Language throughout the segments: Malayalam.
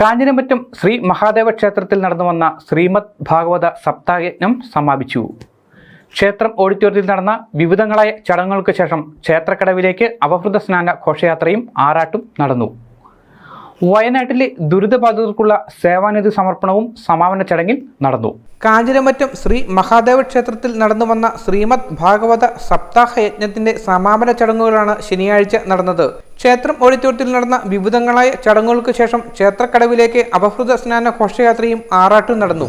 കാഞ്ഞിരമറ്റം ശ്രീ മഹാദേവ ക്ഷേത്രത്തിൽ നടന്നു വന്ന ശ്രീമദ് ഭാഗവത സപ്തായജ്ഞം സമാപിച്ചു. ക്ഷേത്രം ഓഡിറ്റോറിയത്തിൽ നടന്ന വിവിധങ്ങളായ ചടങ്ങുകൾക്ക് ശേഷം ക്ഷേത്രക്കടവിലേക്ക് അവഭൃത സ്നാന ഘോഷയാത്രയും ആറാട്ടും നടന്നു. വയനാട്ടിലെ ദുരിതബാധിതർക്കുള്ള സേവാനിധി സമർപ്പണവും സമാപന ചടങ്ങിൽ നടന്നു. കാഞ്ഞിരമറ്റം ശ്രീ മഹാദേവ ക്ഷേത്രത്തിൽ നടന്നു വന്ന ശ്രീമദ് ഭാഗവത സപ്താഹ യജ്ഞത്തിന്റെ സമാപന ചടങ്ങുകളാണ് ശനിയാഴ്ച നടന്നത്. ക്ഷേത്രം ഒഴിത്തോട്ടിൽ നടന്ന വിവിധങ്ങളായ ചടങ്ങുകൾക്ക് ശേഷം ക്ഷേത്രക്കടവിലേക്ക് അപഹൃത സ്നാന ഘോഷയാത്രയും ആറാട്ടും നടന്നു.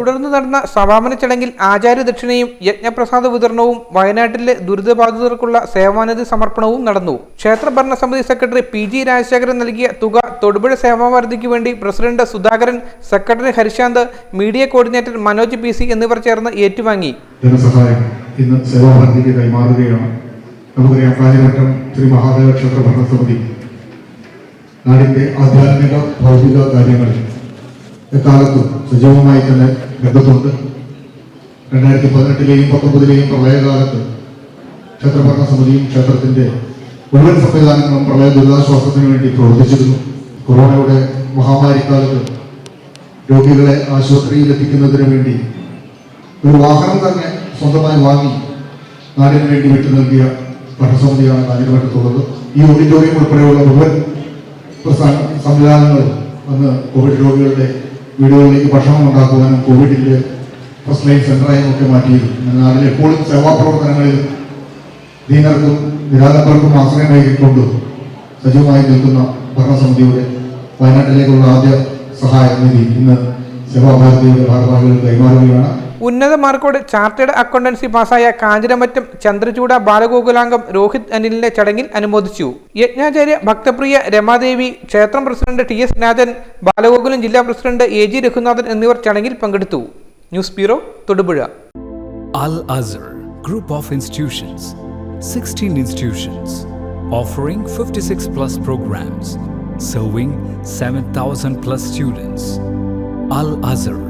തുടർന്ന് നടന്ന സമാപന ചടങ്ങിൽ ആചാര്യ ദക്ഷിണയും യജ്ഞപ്രസാദ വിതരണവും വയനാട്ടിലെ ദുരിതബാധിതർക്കുള്ള സേവാനിധി സമർപ്പണവും നടന്നു. ക്ഷേത്ര ഭരണസമിതി സെക്രട്ടറി പി ജി രാജശേഖരൻ നൽകിയ തുക തൊടുപുഴ സേവാവാരതിക്ക് വേണ്ടി president Sudhakaran secretary Harishanth media coordinator Manoj P C എന്നിവർ ചേർന്ന് ഏറ്റുവാങ്ങി. ധനസഹായം കൈമാറുകയാണ്. ശ്രീ മഹാദേവ ആധ്യാത്മിക ഭൗതിക കാര്യങ്ങളിൽ എക്കാലത്തും സജീവമായി തന്നെ രംഗത്തുണ്ട് രണ്ടായിരത്തി പതിനെട്ടിലെയും പത്തൊമ്പതിലെയും പ്രളയകാലത്ത് ക്ഷേത്രഭരണ സമിതിയും ക്ഷേത്രത്തിന്റെ മുഴുവൻ സംവിധാനങ്ങളും പ്രളയ ദുരിതാശ്വാസത്തിന് വേണ്ടി പ്രവർത്തിച്ചിരുന്നു. കൊറോണയുടെ മഹാമാരിക്കാലത്ത് രോഗികളെ ആശുപത്രിയിൽ എത്തിക്കുന്നതിന് വേണ്ടി ഒരു വാഹനം തന്നെ സ്വന്തമായി വാങ്ങി നാടിന് വേണ്ടി വിട്ടു നൽകിയ ഭരണസമിതിയാണ് കാഞ്ഞിരമറ്റത്തുള്ളത് ഈ ഓഡിറ്റോറിയം ഉൾപ്പെടെയുള്ള മുഴുവൻ സംവിധാനങ്ങളും അന്ന് കോവിഡ് രോഗികളുടെ വീടുകളിലേക്ക് ഭക്ഷണം ഉണ്ടാക്കുവാനും കോവിഡിന്റെ ഫസ്റ്റ് ലൈൻ സെന്ററായും ഒക്കെ മാറ്റിയിരുന്നു. എന്നാൽ എപ്പോഴും സേവാ പ്രവർത്തനങ്ങളിൽ ദീനർക്കും നിരാതർക്കും ആശ്രയം നൽകിക്കൊണ്ട് സജീവമായി നിൽക്കുന്ന ഭരണസമിതിയുടെ വയനാട്ടിലേക്കുള്ള ആദ്യ സഹായ നിധി ഇന്ന് സേവാഭാരതിയുടെ ഭാരവാഹികൾ കൈമാറുകയാണ്. ഉന്നത മാർക്കോട് ചാർട്ടേഡ് അക്കൗണ്ടൻസി പാസായ കാഞ്ഞിരമറ്റം ചന്ദ്രചൂഡ ബാലഗോകുലാംഗം രോഹിത് അനിലിന്റെ ചടങ്ങിൽ അനുമോദിച്ചു. യജ്ഞാചാര്യ ഭക്തപ്രിയ രമാദേവി ക്ഷേത്രം പ്രസിഡന്റ് ടി എസ് നാഥൻ ബാലഗോകുലം ജില്ലാ പ്രസിഡന്റ് എ ജി രഘുനാഥൻ എന്നിവർ ചടങ്ങിൽ പങ്കെടുത്തു. News bureau Thodupuzha. Al Azhar group of institutions 16 fifty offering 56 plus programs, serving 7,000 plus students. Al Azhar,